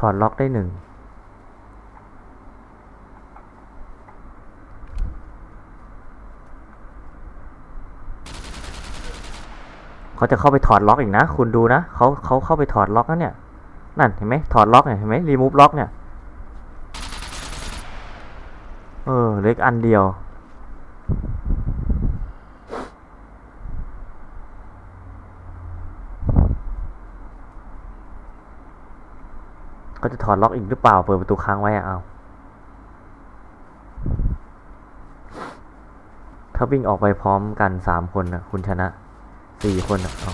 ถอดล็อกได้หนึ่งเขาจะเข้าไปถอดล็อกอีกนะ คุณดูนะเขาเขาเข้าไปถอดล็อกแล้วเนี่ย นั่นเห็นไหมถอดล็อกเนี่ยเห็นไหมรีมูฟล็อกเนี่ย เออเล็กอันเดียว ก็จะถอดล็อกอีกหรือเปล่า เปิดประตูค้างไว้เอาถ้าวิ่งออกไปพร้อมกันสามคนนะคุณชนะสี่คนนะเอา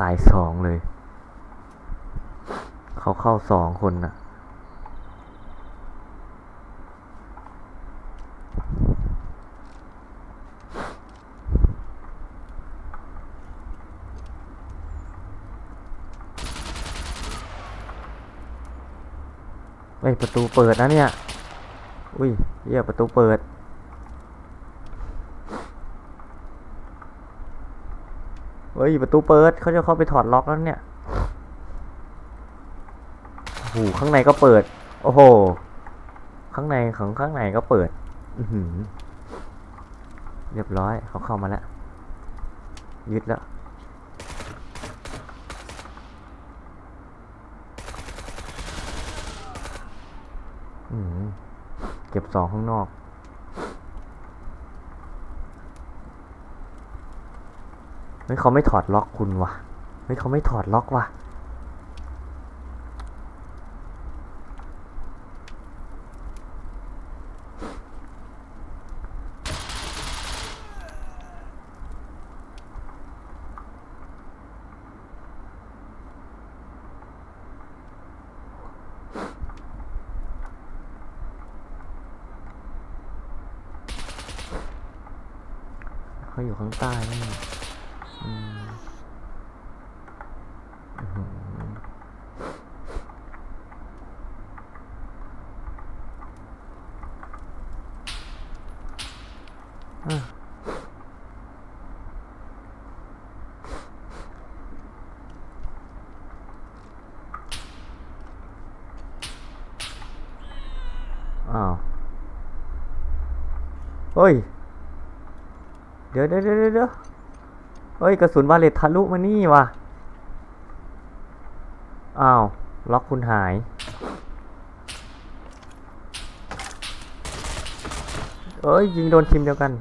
ตายสองเลย เขาเข้าสองคนนะ เฮ้ยประตูเปิดนะเนี่ย อุ้ยเหี้ยประตูเปิด เฮ้ยประตูเปิดเขาจะเข้าไปถอดล็อกแล้วเนี่ยโอ้โหข้างในก็เปิด โอ้โห ข้างในของข้างในก็เปิด อือหือเรียบร้อยเขาเข้ามาแล้ว ยึดแล้ว เก็บสองข้างนอก เฮ้ยเขาไม่ถอดล็อกคุณวะเฮ้ยเขาไม่ถอดล็อกวะ เขาอยู่ข้างใต้นี่ยอ้าวเฮ้ย เดี๋ยวเดี๋ยวเดี๋ยวเฮ้ยกระสุนบาเลตทะลุมานี่ว่ะ อ้าว ล็อกคุณหาย เอ้ยยิงโดนทีมเดียวกัน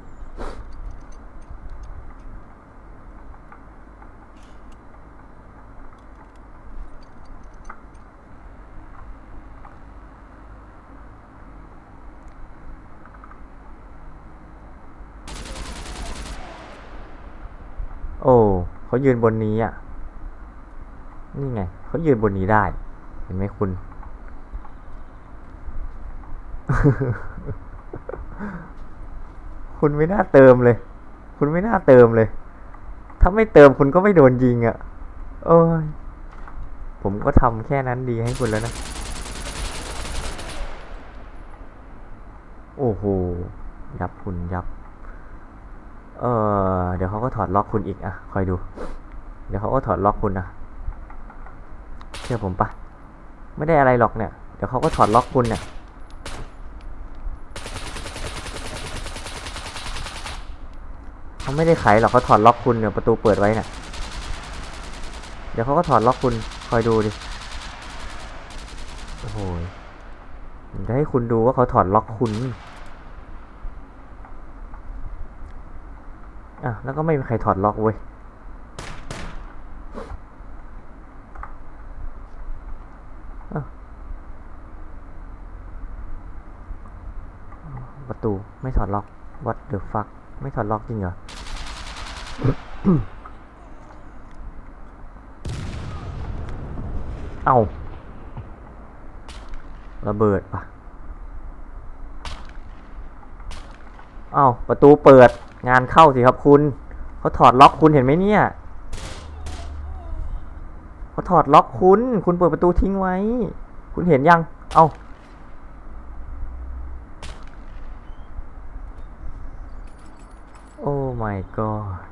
โอ้เขายืนบนนี้อะ นี่ไงเขายืนบนนี้ได้ เห็นไหมคุณ คุณไม่น่าเติมเลย คุณไม่น่าเติมเลย ถ้าไม่เติมคุณก็ไม่โดนยิงอะ โอ้ย ผมก็ทำแค่นั้นดีให้คุณแล้วนะ โอ้โห ยับคุณยับ เออเดี๋ยวเขาก็ถอดล็อกคุณอีกอะคอยดู เดี๋ยวเขาก็ถอดล็อกคุณนะเชื่อผมปะไม่ได้อะไรหรอกเนี่ย เดี๋ยวเขาก็ถอดล็อกคุณเนี่ยเขาไม่ได้ไขหรอกเขาถอดล็อกคุณเนี่ยประตูเปิดไว้เนี่ยเดี๋ยวเขาก็ถอดล็อกคุณคอยดูดิโอ้โหจะให้คุณดูว่าเขาถอดล็อกคุณ อะแล้วก็ไม่มีใครถอดล็อกเว้ยประตูไม่ถอดล็อก what the fuck ไม่ถอดล็อกจริงเหรอ เอาระเบิดปะเอาประตูเปิด งานเข้าสิครับคุณเขาถอดล็อกคุณเห็นไหมเนี่ยเขาถอดล็อกคุณ คุณเปิดประตูทิ้งไว้ คุณเห็นยัง เอาโอ้ my god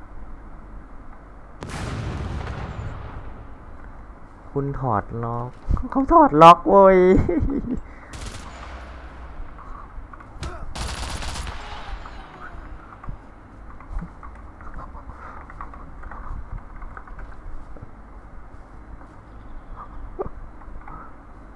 คุคุณถอดล็อก เขาถอดล็อกเว้ย